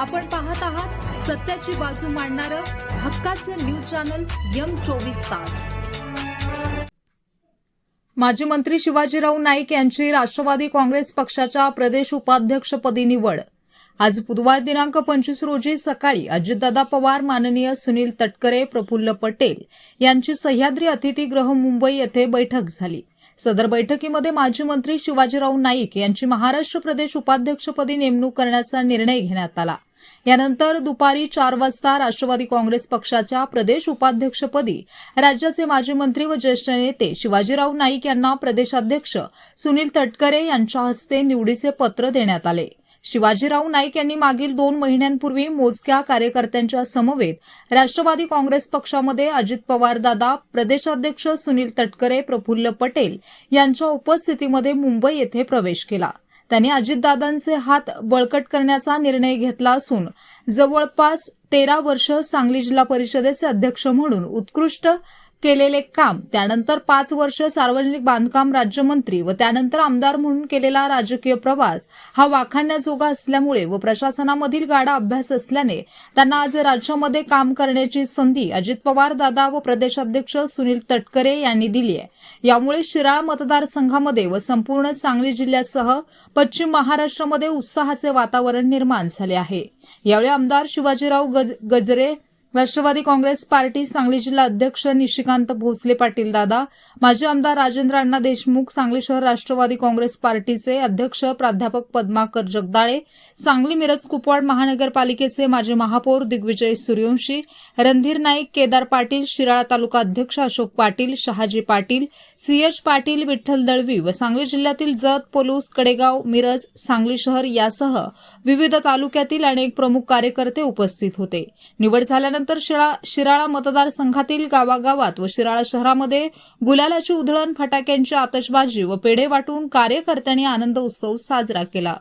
आपण पाहत आहात सत्याची बाजू मांडणारं हक्काचं न्यूज चॅनल यम चोवीस तास. माजी मंत्री शिवाजीराव नाईक यांची राष्ट्रवादी काँग्रेस पक्षाच्या प्रदेश उपाध्यक्षपदी निवड. आज बुधवार दिनांक पंचवीस रोजी सकाळी अजितदादा पवार माननीय सुनील तटकरे प्रफुल्ल पटेल यांची सह्याद्री अतिथीगृह मुंबई येथे बैठक झाली. सदर बैठकीमध्ये माजी मंत्री शिवाजीराव नाईक यांची महाराष्ट्र प्रदेश उपाध्यक्षपदी नेमणूक करण्याचा निर्णय घेण्यात आला. यानंतर दुपारी चार वाजता राष्ट्रवादी काँग्रेस पक्षाच्या प्रदेश उपाध्यक्षपदी राज्याचे माजी मंत्री व ज्येष्ठ नेते शिवाजीराव नाईक यांना प्रदेशाध्यक्ष सुनील तटकरे यांच्या हस्ते निवडीचे पत्र देण्यात आले. शिवाजीराव नाईक यांनी मागील दोन महिन्यांपूर्वी मोजक्या कार्यकर्त्यांच्या समवेत राष्ट्रवादी काँग्रेस पक्षामध्ये अजित पवार दादा प्रदेशाध्यक्ष सुनील तटकरे प्रफुल्ल पटेल यांच्या उपस्थितीमध्ये मुंबई येथे प्रवेश केला. त्यांनी अजितदादांचे हात बळकट करण्याचा निर्णय घेतला असून जवळपास तेरा वर्ष सांगली जिल्हा परिषदेचे अध्यक्ष म्हणून उत्कृष्ट केलेले काम त्यानंतर पाच वर्ष सार्वजनिक बांधकाम राज्यमंत्री व त्यानंतर आमदार म्हणून केलेला राजकीय प्रवास हा वाखाणण्याजोगा असल्यामुळे व प्रशासनामधील गाडा अभ्यास असल्याने त्यांना आज राज्यामध्ये काम करण्याची संधी अजित पवार दादा व प्रदेशाध्यक्ष सुनील तटकरे यांनी दिली आहे. यामुळे शिराळा मतदारसंघामध्ये व संपूर्ण सांगली जिल्ह्यासह पश्चिम महाराष्ट्रामध्ये उत्साहाचे वातावरण निर्माण झाले आहे. यावेळी आमदार शिवाजीराव गज गजरे राष्ट्रवादी काँग्रेस पार्टी सांगली जिल्हा अध्यक्ष निशिकांत भोसले पाटील दादा माजी आमदार राजेंद्र अण्णा देशमुख सांगली शहर राष्ट्रवादी काँग्रेस पार्टीचे अध्यक्ष प्राध्यापक पद्माकर जगदाळे सांगली मिरज कुपवाड महानगरपालिकेचे माजी महापौर दिग्विजय सूर्यवंशी रणधीर नाईक केदार पाटील शिराळा तालुका अध्यक्ष अशोक पाटील शहाजी पाटील सीएच पाटील विठ्ठल दळवी व सांगली जिल्ह्यातील जत पोलूस कडेगाव मिरज सांगली शहर यासह विविध तालुक्यातील अनेक प्रमुख कार्यकर्ते उपस्थित होते. निवड झाल्यानंतर शिळा शिराळा मतदारसंघातील गावागावात व शिराळा शहरामध्ये गुलालाची उधळण फटाक्यांची आतषबाजी व पेढे वाटून कार्यकर्त्यांनी आनंद उत्सव साजरा केला.